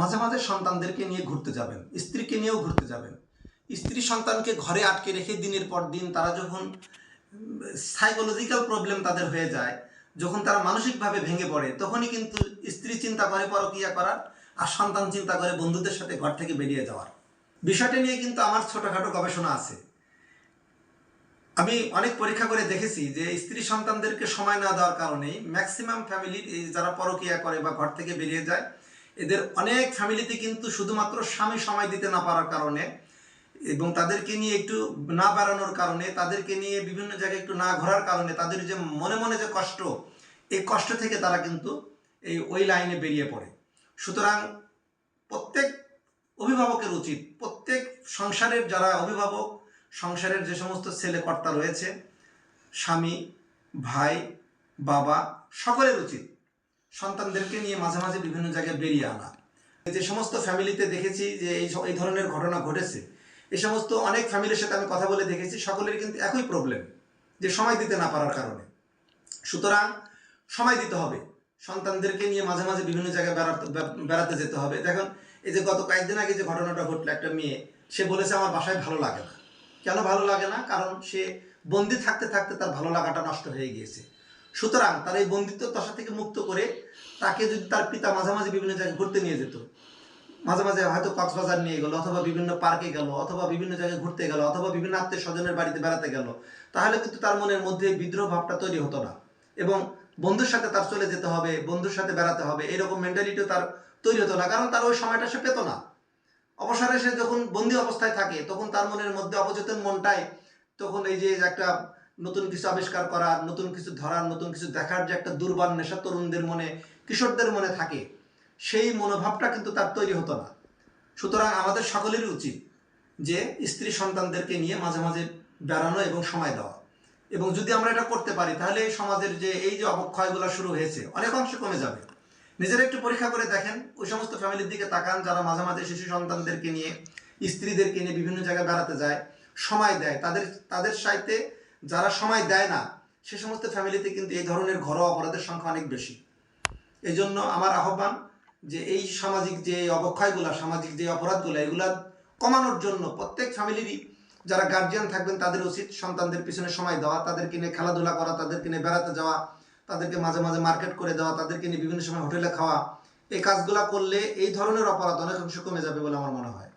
মাঝে মাঝে সন্তানদেরকে নিয়ে ঘুরতে যাবেন, স্ত্রীকে নিয়েও ঘুরতে যাবেন। স্ত্রী সন্তানকে ঘরে আটকে রেখে দিনের পর দিন তারা যখন সাইকোলজিক্যাল প্রবলেম তাদের হয়ে যায়, যখন তারা মানসিকভাবে ভেঙে পড়ে, তখনই কিন্তু স্ত্রী চিন্তা করে পরকিয়া করার আর সন্তান চিন্তা করে বন্ধুদের সাথে ঘর থেকে বেরিয়ে যাওয়ার। বিষয়টা নিয়ে কিন্তু আমার ছোটোখাটো গবেষণা আছে। আমি অনেক পরীক্ষা করে দেখেছি যে স্ত্রী সন্তানদেরকে সময় না দেওয়ার কারণে ম্যাক্সিমাম ফ্যামিলি যারা পরকিয়া করে বা ঘর থেকে বেরিয়ে যায় এদের অনেক ফ্যামিলিতে কিন্তু শুধুমাত্র স্বামী সময় দিতে না পারার কারণে এবং তাদেরকে নিয়ে একটু না বেড়ানোর কারণে, তাদেরকে নিয়ে বিভিন্ন জায়গায় একটু না ঘোরার কারণে তাদের যে মনে মনে যে কষ্ট, এই কষ্ট থেকে তারা কিন্তু এই ওই লাইনে বেরিয়ে পড়ে। সুতরাং প্রত্যেক অভিভাবকের উচিত, প্রত্যেক সংসারের যারা অভিভাবক, সংসারের যে সমস্ত ছেলে কর্তা রয়েছে, স্বামী, ভাই, বাবা, সকলের উচিত সন্তানদেরকে নিয়ে মাঝে মাঝে বিভিন্ন জায়গায় বেরিয়ে আনা। যে সমস্ত ফ্যামিলিতে দেখেছি যে এই এই ধরনের ঘটনা ঘটেছে। এই সমস্ত অনেক ফ্যামিলির সাথে আমি কথা বলে দেখেছি সকলের কিন্তু একই প্রবলেম যে সময় দিতে না পারার কারণে। সুতরাং সময় দিতে হবে। সন্তানদেরকে নিয়ে মাঝে মাঝে বিভিন্ন জায়গায় বেড়াতে বেড়াতে যেতে হবে। দেখুন, এই যে গত কয়েকদিন আগে যে ঘটনাটা ঘটলো, একটা মেয়ে, সে বলেছে, আমার বাসায় ভালো লাগে না। কেন ভালো লাগে না? কারণ সে বন্দি থাকতে থাকতে তার ভালো লাগাটা নষ্ট হয়ে গিয়েছে। সুতরাং তার এই বন্দিত্ব দশা থেকে মুক্ত করে তাকে যদি তার পিতা মাঝে মাঝে বিভিন্ন জায়গায় ঘুরতে নিয়ে যেত মাঝে মাঝে হয়তো কক্সবাজার নিয়ে গেল, অথবা বিভিন্ন পার্কে গেল, অথবা বিভিন্ন জায়গায় ঘুরতে গেল, অথবা বিভিন্ন আত্মীয় স্বজনের বাড়িতে বেড়াতে গেল, তাহলে কিন্তু তার মনের মধ্যে বিদ্রোহ ভাবটা তৈরি হতো না। এবং বন্ধুর সাথে তার চলে যেতে হবে, বন্ধুর সাথে বেড়াতে হবে, এরকম মেন্টালিটিও তার তৈরি হতো না, কারণ তার ওই সময়টা সে পেত না। অবসরে সে যখন বন্দি অবস্থায় থাকে, তখন তার মনের মধ্যে অবচেতন মনটাই তখন এই যে একটা নতুন কিছু আবিষ্কার করার নতুন কিছু ধরার নতুন কিছু দেখার যে একটা দুর্বার নেশা তরুণদের মনে, কিশোরদের মনে থাকে, সেই মনোভাবটা কিন্তু তার তৈরি হতো না। সুতরাং আমাদের সকলেরই উচিত যে স্ত্রী সন্তানদেরকে নিয়ে মাঝে মাঝে বেড়ানো এবং সময় দেওয়া। এবং যদি আমরা এটা করতে পারি, তাহলে এই সমাজের যে এই যে অবক্ষয়গুলো শুরু হয়েছে অনেক অংশে কমে যাবে। নিজেরা একটু পরীক্ষা করে দেখেন, ওই সমস্ত ফ্যামিলির দিকে তাকান, যারা মাঝে মাঝে শিশু সন্তানদেরকে নিয়ে, স্ত্রীদেরকে নিয়ে বিভিন্ন জায়গায় বেড়াতে যায়, সময় দেয়, তাদের তাদের সাথে যারা সময় দেয় না, সে সমস্ত ফ্যামিলিতে কিন্তু এই ধরনের ঘরোয়া অপরাধের সংখ্যা অনেক বেশি। এই জন্য আমার আহ্বান যে এই সামাজিক যে অবক্ষয়গুলো, সামাজিক যে অপরাধগুলো, এগুলা কমানোর জন্য প্রত্যেক ফ্যামিলিরই যারা গার্জিয়ান থাকবেন, তাদের উচিত সন্তানদের পিছনে সময় দেওয়া, তাদেরকে নিয়ে খেলাধুলা করা, তাদেরকে নিয়ে বেড়াতে যাওয়া, তাদেরকে মাঝে মাঝে মার্কেট করে দেওয়া, তাদেরকে নিয়ে বিভিন্ন সময় হোটেলে খাওয়া। এই কাজগুলা করলে এই ধরনের অপরাধ অনেকাংশ কমে যাবে বলে আমার মনে হয়।